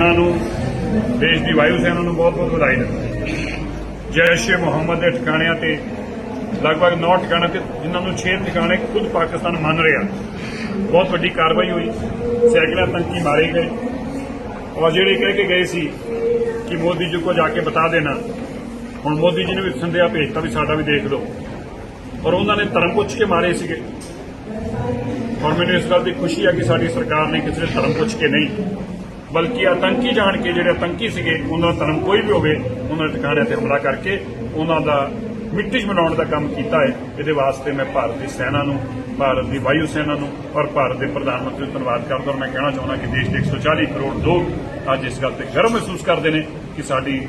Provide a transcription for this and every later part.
ਸੈਨਾ ਨੂੰ, ਦੇਸ਼ ਦੀ ਵਾਯੂ ਸੈਨਾ ਨੂੰ ਬਹੁਤ-ਬਹੁਤ ਵਧਾਈ ਦਿੰਦਾ ਜੈਸ਼ ਏ ਮੁਹੰਮਦ ਦੇ ਠਿਕਾਣਿਆਂ ਤੇ, ਲਗਭਗ 9 ਠਿਕਾਣਿਆਂ ਤੇ, ਜਿਨ੍ਹਾਂ ਨੂੰ 6 ਠਿਕਾਣੇ ਖੁਦ ਪਾਕਿਸਤਾਨ ਮੰਨ ਰਿਹਾ। ਬਹੁਤ ਵੱਡੀ ਕਾਰਵਾਈ ਹੋਈ। ਸੈਕੜਾ ਆਤੰਕੀ ਮਾਰੇ ਗਏ। ਔਰ ਜਿਹੜੇ ਕਹਿ ਕੇ ਗਏ ਸੀ ਕਿ ਮੋਦੀ ਜੀ ਕੋ ਜਾ ਕੇ ਬਤਾ ਦੇਣਾ, ਹੁਣ ਮੋਦੀ ਜੀ ਨੇ ਵੀ ਸੰਦੇਹਾ ਭੇਜਤਾ ਵੀ ਸਾਡਾ ਵੀ ਦੇਖ ਲਓ। ਔਰ ਉਹਨਾਂ ਨੇ ਧਰਮ ਪੁੱਛ ਕੇ ਮਾਰੇ ਸੀਗੇ। ਔਰ ਮੈਨੂੰ ਇਸ ਗੱਲ ਦੀ ਖੁਸ਼ੀ ਹੈ ਕਿ ਸਾਡੀ ਸਰਕਾਰ ਨੇ ਕਿਸੇ ਦੇ ਧਰਮ ਪੁੱਛ ਕੇ ਨਹੀਂ ਬਲਕਿ ਆਤੰਕੀ ਜਾਣ ਕੇ ਜਿਹੜੇ ਆਤੰਕੀ ਸੀਗੇ, ਉਹਨਾਂ ਦਾ ਧਰਮ ਕੋਈ ਵੀ ਹੋਵੇ, ਉਹਨਾਂ ਦੇ ਟਿਕਾਣਿਆਂ ਤੇ ਹਮਲਾ ਕਰਕੇ ਉਹਨਾਂ ਦਾ ਮਿੱਟੀ 'ਚ ਬਣਾਉਣ ਦਾ ਕੰਮ ਕੀਤਾ ਹੈ। ਇਹਦੇ ਵਾਸਤੇ ਮੈਂ ਭਾਰਤ ਦੀ ਸੈਨਾ ਨੂੰ, ਭਾਰਤ ਦੀ ਵਾਯੂ ਸੈਨਾ ਨੂੰ ਔਰ ਭਾਰਤ ਦੇ ਪ੍ਰਧਾਨ ਮੰਤਰੀ ਨੂੰ ਧੰਨਵਾਦ ਕਰਦਾ ਔਰ ਮੈਂ ਕਹਿਣਾ ਚਾਹੁੰਦਾ ਕਿ ਦੇਸ਼ ਦੇ 140 ਕਰੋੜ ਲੋਕ ਅੱਜ ਇਸ ਗੱਲ ਤੇ ਗਰਵ ਮਹਿਸੂਸ ਕਰਦੇ ਨੇ। ਕਿ ਸਾਡੀ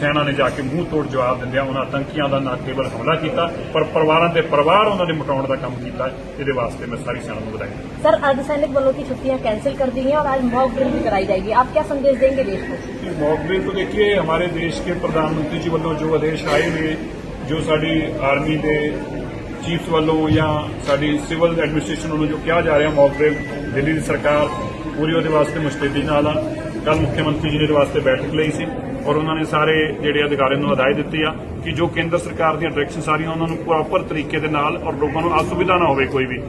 ਸੈਨਾ ਨੇ ਜਾ ਕੇ ਮੂੰਹ ਤੋੜ ਜਵਾਬ ਦਿੰਦਿਆਂ ਉਹਨਾਂ ਆਤੰਕੀਆਂ ਦਾ ਨਾ ਕੇਵਲ ਹਮਲਾ ਕੀਤਾ ਪਰ ਪਰਿਵਾਰਾਂ ਦੇ ਪਰਿਵਾਰ ਉਹਨਾਂ ਦੇ ਮਿਟਾਉਣ ਦਾ ਕੰਮ ਕੀਤਾ ਹੈ। ਇਹਦੇ ਵਾਸਤੇ ਮੈਂ ਸਾਰੀ ਸੈਨਾ ਨੂੰ ਵਧਾਈ ਦਿੰਦਾ सर अर्धसैनिक बलों की छुट्टियां कैंसिल कर दी हैं और आज मॉक ड्रिल भी कराई जाएगी आप क्या संदेश देंगे देश को कि मॉकड्रिल तो देखिए हमारे देश के प्रधानमंत्री जी ਵੱਲੋਂ ਜੋ ਆਦੇਸ਼ ਆਏ ਨੇ ਜੋ ਸਾਡੀ ਆਰਮੀ ਦੇ ਚੀਫ ਵੱਲੋਂ ਜਾਂ ਸਾਡੀ ਸਿਵਲ ਐਡਮਿਨਿਸਟ੍ਰੇਸ਼ਨ ਵੱਲੋਂ ਜੋ ਕਿਹਾ ਜਾ ਰਿਹਾ ਮੌਕਡਰਿਲ ਦਿੱਲੀ ਦੀ ਸਰਕਾਰ ਪੂਰੀ ਉਹਦੇ ਵਾਸਤੇ ਮੁਸਤੈਦੀ ਨਾਲ ਆ ਕੱਲ ਮੁੱਖ ਮੰਤਰੀ ਜੀ ਨੇ ਇਹਦੇ ਵਾਸਤੇ ਬੈਠਕ ਲਈ ਸੀ ਔਰ ਉਹਨਾਂ ਨੇ ਸਾਰੇ ਜਿਹੜੇ ਅਧਿਕਾਰੀਆਂ ਨੂੰ ਹਦਾਇਤ ਦਿੱਤੀ ਆ ਕਿ ਜੋ ਕੇਂਦਰ ਸਰਕਾਰ ਦੀਆਂ ਡਾਇਰੈਕਸ਼ਨ ਸਾਰੀਆਂ ਉਹਨਾਂ ਨੂੰ ਪ੍ਰੋਪਰ ਤਰੀਕੇ ਦੇ ਨਾਲ ਔਰ ਲੋਕਾਂ ਨੂੰ ਅਸੁਵਿਧਾ ਨਾ ਹੋਵੇ ਕੋਈ ਵੀ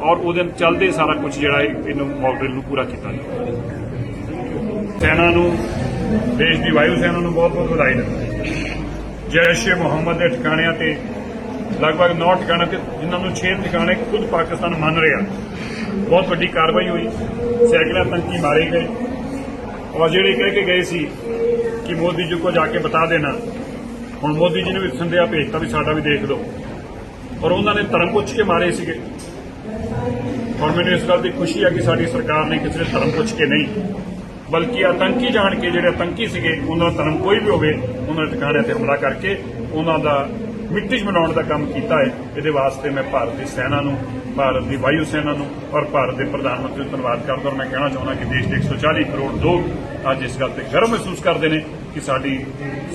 ਔਰ ਉਹਦੇ ਚੱਲਦੇ ਸਾਰਾ ਕੁਝ ਜਿਹੜਾ ਇਹਨੂੰ ਮੌਕਡਰਿਲ ਨੂੰ ਪੂਰਾ ਕੀਤਾ ਜਾਵੇ ਸੈਨਾ ਨੂੰ, ਦੇਸ਼ ਦੀ ਵਾਯੂ ਸੈਨਾ ਨੂੰ ਬਹੁਤ-ਬਹੁਤ ਵਧਾਈ ਦਿੰਦਾ ਜੈਸ਼ ਏ ਮੁਹੰਮਦ ਦੇ ਠਿਕਾਣਿਆਂ ਤੇ ਲਗਭਗ 9 ਠਿਕਾਣਿਆਂ ਤੇ ਜਿਨ੍ਹਾਂ ਨੂੰ 6 ਠਿਕਾਣੇ ਖੁਦ ਪਾਕਿਸਤਾਨ ਮੰਨ ਰਿਹਾ ਬਹੁਤ ਵੱਡੀ ਕਾਰਵਾਈ ਹੋਈ। ਸੈਕੜਾ ਤੰਕੀ ਮਾਰੇ ਗਏ। ਔਰ ਜਿਹੜੇ ਕਹਿ ਕੇ ਗਏ ਸੀ ਕਿ ਮੋਦੀ ਜੀ ਕੋ ਜਾ ਕੇ ਬਤਾ ਦੇਣਾ, ਹੁਣ ਮੋਦੀ ਜੀ ਨੇ ਵੀ ਸੰਦੇਹਾ ਭੇਜਤਾ ਵੀ ਸਾਡਾ ਵੀ ਦੇਖ ਲਓ। ਔਰ ਉਹਨਾਂ ਨੇ ਧਰਮ ਪੁੱਛ ਕੇ ਮਾਰੇ ਸੀਗੇ। ਔਰ ਮੈਨੂੰ ਇਸ ਗੱਲ ਦੀ ਖੁਸ਼ੀ ਹੈ ਕਿ ਸਾਡੀ ਸਰਕਾਰ ਨੇ ਕਿਸੇ ਦੇ ਧਰਮ ਪੁੱਛ ਕੇ ਨਹੀਂ, ਬਲਕਿ ਆਤੰਕੀ ਜਾਣ ਕੇ ਜਿਹੜੇ ਆਤੰਕੀ ਸੀਗੇ, ਉਹਨਾਂ ਦਾ ਧਰਮ ਕੋਈ ਵੀ ਹੋਵੇ, ਉਹਨਾਂ ਦੇ ਠਿਕਾਣਿਆਂ ਤੇ ਹਮਲਾ ਕਰਕੇ ਉਹਨਾਂ ਦਾ ਮਿੱਟੀ 'ਚ ਬਣਾਉਣ ਦਾ ਕੰਮ ਕੀਤਾ ਹੈ ਇਹਦੇ ਵਾਸਤੇ ਮੈਂ ਭਾਰਤ ਦੀ ਸੈਨਾ ਨੂੰ ਭਾਰਤ ਦੀ ਵਾਯੂ ਸੈਨਾ ਨੂੰ ਔਰ ਭਾਰਤ ਦੇ ਪ੍ਰਧਾਨ ਮੰਤਰੀ ਨੂੰ ਧੰਨਵਾਦ ਕਰਦਾ ਔਰ ਮੈਂ ਕਹਿਣਾ ਚਾਹੁੰਦਾ ਕਿ ਦੇਸ਼ ਦੇ 140 ਕਰੋੜ ਲੋਕ ਅੱਜ ਇਸ ਗੱਲ ਤੇ ਗਰਵ ਮਹਿਸੂਸ ਕਰਦੇ ਨੇ ਕਿ ਸਾਡੀ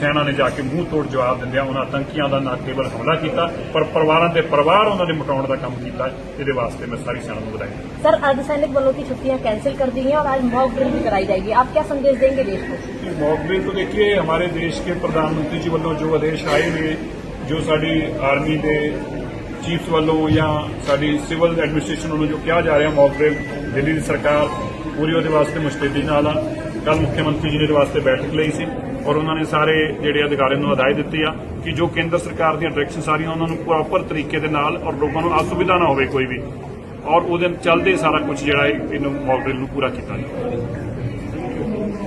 ਸੈਨਾ ਨੇ ਜਾ ਕੇ ਮੂੰਹ ਤੋੜ ਜਵਾਬ ਦਿੰਦਿਆਂ ਉਹਨਾਂ ਆਤੰਕੀਆਂ ਦਾ ਨਾ ਕੇਵਲ ਹਮਲਾ ਕੀਤਾ ਪਰ ਪਰਿਵਾਰਾਂ ਦੇ ਪਰਿਵਾਰ ਉਹਨਾਂ ਦੇ ਮਿਟਾਉਣ ਦਾ ਕੰਮ ਕੀਤਾ ਹੈ। ਇਹਦੇ ਵਾਸਤੇ ਮੈਂ ਸਾਰੀ ਸੈਨਾ ਨੂੰ ਵਧਾਈ ਦਿੰਦਾ सर अर्धसैनिक बलों की छुट्टियां कैंसिल कर दी हैं और आज मॉक ड्रिल भी कराई जाएगी आप क्या संदेश देंगे देश को कि मॉकड्रिल तो देखिए हमारे देश के प्रधानमंत्री जी ਵੱਲੋਂ ਜੋ ਆਦੇਸ਼ ਆਏ ਨੇ ਜੋ ਸਾਡੀ ਆਰਮੀ ਦੇ ਚੀਫਸ ਵੱਲੋਂ ਜਾਂ ਸਾਡੀ ਸਿਵਲ ਐਡਮਿਨਿਸਟ੍ਰੇਸ਼ਨ ਵੱਲੋਂ ਜੋ ਕਿਹਾ ਜਾ ਰਿਹਾ ਮੌਕਡਰਿਲ ਦਿੱਲੀ ਦੀ ਸਰਕਾਰ ਪੂਰੀ ਉਹਦੇ ਵਾਸਤੇ ਮੁਸਤੈਦੀ ਨਾਲ ਆ। ਕੱਲ ਮੁੱਖ ਮੰਤਰੀ ਜੀ ਨੇ ਇਹਦੇ ਵਾਸਤੇ ਬੈਠਕ ਲਈ ਸੀ ਔਰ ਉਹਨਾਂ ਨੇ ਸਾਰੇ ਜਿਹੜੇ ਅਧਿਕਾਰੀਆਂ ਨੂੰ ਹਦਾਇਤ ਦਿੱਤੀ ਆ ਕਿ ਜੋ ਕੇਂਦਰ ਸਰਕਾਰ ਦੀਆਂ ਡਾਇਰੈਕਸ਼ਨ ਸਾਰੀਆਂ ਉਹਨਾਂ ਨੂੰ ਪ੍ਰੋਪਰ ਤਰੀਕੇ ਦੇ ਨਾਲ ਔਰ ਲੋਕਾਂ ਨੂੰ ਅਸੁਵਿਧਾ ਨਾ ਹੋਵੇ ਕੋਈ ਵੀ। ਔਰ ਉਹਦੇ ਚੱਲਦੇ ਸਾਰਾ ਕੁਝ ਜਿਹੜਾ ਹੈ ਇਹਨੂੰ ਮੌਕਡਰਿਲ ਨੂੰ ਪੂਰਾ ਕੀਤਾ ਜਾਵੇ